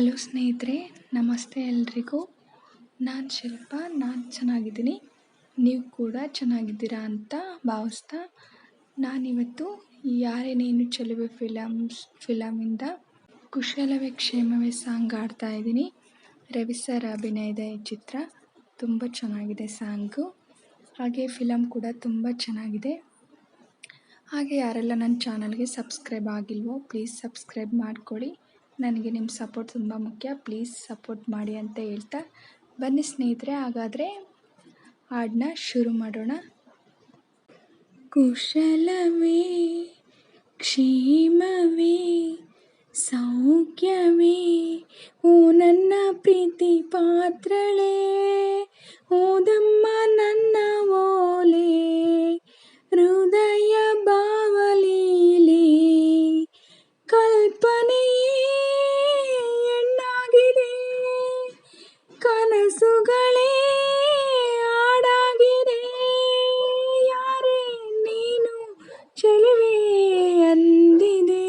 Hello ಸ್ನೇಹಿತರೆ, ನಮಸ್ತೆ ಎಲ್ರಿಗೂ. ನಾನು ಶಿಲ್ಪ, ನಾನು ಚೆನ್ನಾಗಿದ್ದೀನಿ. ನೀವು ಕೂಡ ಚೆನ್ನಾಗಿದ್ದೀರಾ ಅಂತ ಭಾವಿಸ್ತಾ ನಾನಿವತ್ತು ಯಾರೇನೇನು ಚೆಲುವೆ ಫಿಲಮ್ಸ್, ಫಿಲಮಿಂದ ಕುಶಲವೇ ಕ್ಷೇಮವೇ ಸಾಂಗ್ ಆಡ್ತಾ ಇದ್ದೀನಿ. ರವಿ ಸರ್ ಅಭಿನಯದ ಈ ಚಿತ್ರ. ತುಂಬ ಚೆನ್ನಾಗಿದೆ ಸಾಂಗು. ಹಾಗೆ ಫಿಲಮ್ ಕೂಡ ತುಂಬ ಚೆನ್ನಾಗಿದೆ. ಹಾಗೆ ಯಾರೆಲ್ಲ ನನ್ನ ಚಾನಲ್ಗೆ ಸಬ್ಸ್ಕ್ರೈಬ್ ಆಗಿಲ್ವೋ, ಪ್ಲೀಸ್ ಸಬ್ಸ್ಕ್ರೈಬ್ ಮಾಡ್ಕೊಳ್ಳಿ. ನನಗೆ ನಿಮ್ಮ ಸಪೋರ್ಟ್ ತುಂಬ ಮುಖ್ಯ. ಪ್ಲೀಸ್ ಸಪೋರ್ಟ್ ಮಾಡಿ ಅಂತ ಹೇಳ್ತಾ ಬನ್ನಿ ಸ್ನೇಹಿತರೆ, ಹಾಗಾದರೆ ಹಾಡನ್ನ ಶುರು ಮಾಡೋಣ. ಕುಶಲವೇ, ಕ್ಷೇಮವೇ, ಸೌಖ್ಯವೇ, ಓ ನನ್ನ ಪ್ರೀತಿ ಪಾತ್ರಳೇ, ಓದಮ್ಮ ನನ್ನ ಓಲೆ, ಹೃದಯ ಬಾವಲೀಲೆ, ಕಲ್ಪನೆಯೇ ಹೆಣ್ಣಾಗಿದೆ ಕನಸುಗಳೇ ಹಾಡಾಗಿದೆ ಯಾರೇ ನೀನು ಚೆಲುವೆ ಅಂದಿದೆ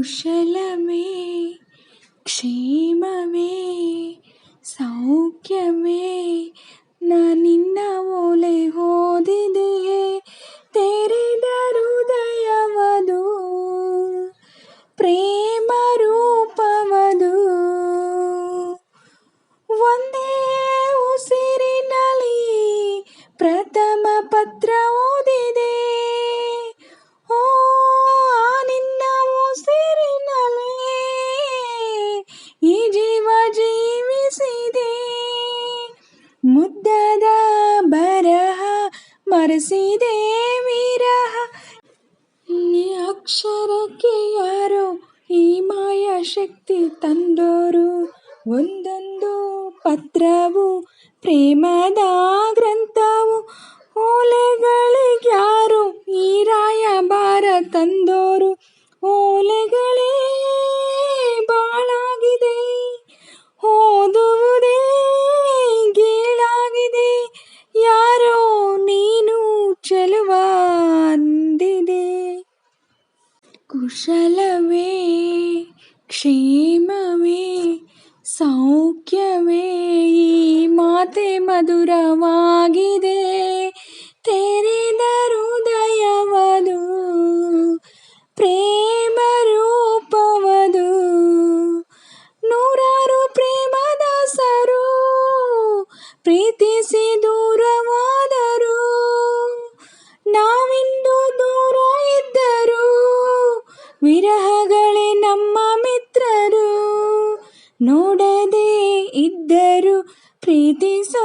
ಕುಶಲವೇ, ಕ್ಷೇಮವೇ, ಸೌಖ್ಯವೇ ನಾನಿನ್ನ ಓಲೆ ಓದಿದೆ ತೆರೆದ ಹೃದಯವದು, ಪ್ರೇಮ ರೂಪವದು. ಒಂದೇ ಉಸಿರಿನಲ್ಲಿ ಪ್ರಥಮ ಪತ್ರ ಓದಿದೆ ಓ ಆ ನಿನ್ನ ಉಸಿರಿನಲ್ಲಿ ಈ ಜೀವ ಜೀವಿಸಿದೆ. ಮುದ್ದದ ಬರಹ ಮರೆಸಿದೆ ವಿರಹ. ಈ ಅಕ್ಷರಕ್ಕೆ ಯಾರೋ ಈ ಮಾಯ ಶಕ್ತಿ ತಂದೋರು. ಒಂದೊಂದು ಪತ್ರವು ಪ್ರೇಮದ ಕುಶಲವೇ ಕ್ಷೇಮವೇ ಸೌಖ್ಯವೇ ಈ ಮಾತೆ ಮಧುರವಾಗಿದೆ ತೆರೆದ ವಿರಹಗಳೇ ನಮ್ಮ ಮಿತ್ರರು, ನೋಡದೆ ಇದ್ದರು ಪ್ರೀತಿಸೋ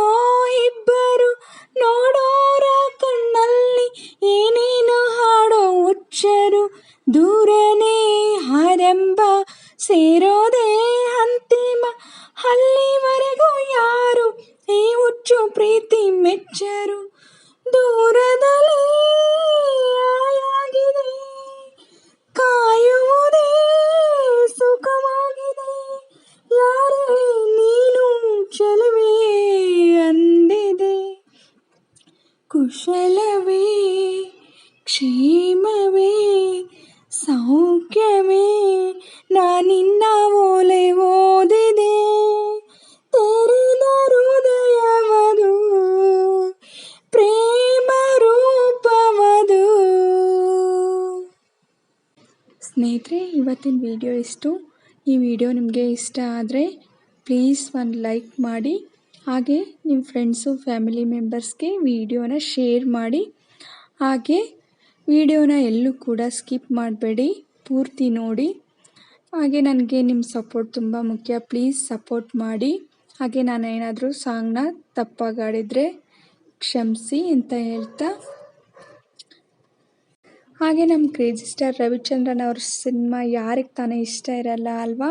ಇಬ್ಬರು. ನೋಡೋರ ಕಣ್ಣಲ್ಲಿ ಏನೇನು ಹಾಡೋ ಹುಚ್ಚರು, ದೂರನೇ ಆರಂಭ ಸೇರೋದೇ ಅಂತಿಮ. ಅಲ್ಲಿವರೆಗೂ ಯಾರು ಈ ಹುಚ್ಚು ಪ್ರೀತಿ ಮೆಚ್ಚರು? ದೂರದಲ್ಲಿ ಆಯಾಗಿದೆ ಕಾಯುವುದೇ ಸುಖವಾಗಿದೆ ಯಾರೇ ನೀನು ಚೆಲುವೆ ಅಂದಿದೆ ಕುಶಲವೇ ಕ್ಷೇಮವೇ ಸೌಖ್ಯವೇ ನಾನಿನ್ನ ಓಲೆ ಓದಿದೆ. ತೆರೆದ ಪ್ರೇಮ ರೂಪವದು ಸ್ನೇಹಿತರೆ, ಇವತ್ತಿನ ವಿಡಿಯೋ ಇಷ್ಟು. ಈ ವಿಡಿಯೋ ನಿಮಗೆ ಇಷ್ಟ ಆದರೆ ಪ್ಲೀಸ್ ಒಂದು ಲೈಕ್ ಮಾಡಿ. ಹಾಗೆ ನಿಮ್ಮ ಫ್ರೆಂಡ್ಸು, ಫ್ಯಾಮಿಲಿ ಮೆಂಬರ್ಸ್ಗೆ ವಿಡಿಯೋನ ಶೇರ್ ಮಾಡಿ. ಹಾಗೆ ವಿಡಿಯೋನ ಎಲ್ಲೂ ಕೂಡ ಸ್ಕಿಪ್ ಮಾಡಬೇಡಿ. ಪೂರ್ತಿ ನೋಡಿ. ಹಾಗೆ ನನಗೆ ನಿಮ್ಮ ಸಪೋರ್ಟ್ ತುಂಬ ಮುಖ್ಯ. ಪ್ಲೀಸ್ ಸಪೋರ್ಟ್ ಮಾಡಿ. ಹಾಗೆ ನಾನು ಏನಾದರೂ ಸಾಂಗ್ನ ತಪ್ಪಾಗಾಡಿದರೆ ಕ್ಷಮಿಸಿ ಅಂತ ಹೇಳ್ತಾ. ಹಾಗೆ ನಮ್ಮ ಕ್ರೇಜಿ ಸ್ಟಾರ್ ರವಿಚಂದ್ರನ್ ಅವ್ರ ಸಿನಿಮಾ ಯಾರಿಗೆ ತಾನೇ ಇಷ್ಟ ಇರಲ್ಲ ಅಲ್ವಾ?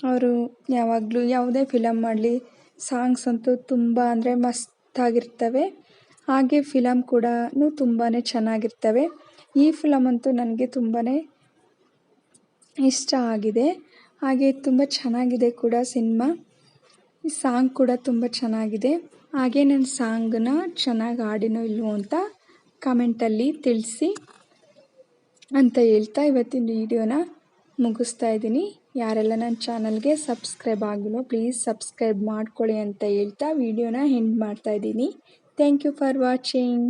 ಅವರು ಯಾವಾಗಲೂ ಯಾವುದೇ ಫಿಲಮ್ ಮಾಡಲಿ ಸಾಂಗ್ಸ್ ಅಂತೂ ತುಂಬ ಅಂದರೆ ಮಸ್ತಾಗಿರ್ತವೆ. ಹಾಗೆ ಫಿಲಮ್ ಕೂಡ ತುಂಬಾ ಚೆನ್ನಾಗಿರ್ತವೆ. ಈ ಫಿಲಮ್ ಅಂತೂ ನನಗೆ ತುಂಬಾ ಇಷ್ಟ ಆಗಿದೆ. ಹಾಗೆ ತುಂಬ ಚೆನ್ನಾಗಿದೆ ಕೂಡ ಸಿನಿಮಾ. ಸಾಂಗ್ ಕೂಡ ತುಂಬ ಚೆನ್ನಾಗಿದೆ. ಹಾಗೆ ನನ್ನ ಸಾಂಗನ್ನ ಚೆನ್ನಾಗಿ ಹಾಡಿನೋ ಇಲ್ವೋ ಅಂತ ಕಮೆಂಟಲ್ಲಿ ತಿಳಿಸಿ ಅಂತ ಹೇಳ್ತಾ ಇವತ್ತಿನ ವಿಡಿಯೋನ ಮುಗಿಸ್ತಾ ಇದ್ದೀನಿ. ಯಾರೆಲ್ಲ ನನ್ನ ಚಾನಲ್ಗೆ ಸಬ್ಸ್ಕ್ರೈಬ್ ಆಗಿಲ್ಲೋ ಪ್ಲೀಸ್ ಸಬ್ಸ್ಕ್ರೈಬ್ ಮಾಡ್ಕೊಳ್ಳಿ ಅಂತ ಹೇಳ್ತಾ ವಿಡಿಯೋನ ಎಂಡ್ ಮಾಡ್ತಾಯಿದ್ದೀನಿ ಥ್ಯಾಂಕ್ ಯು ಫಾರ್ ವಾಚಿಂಗ್.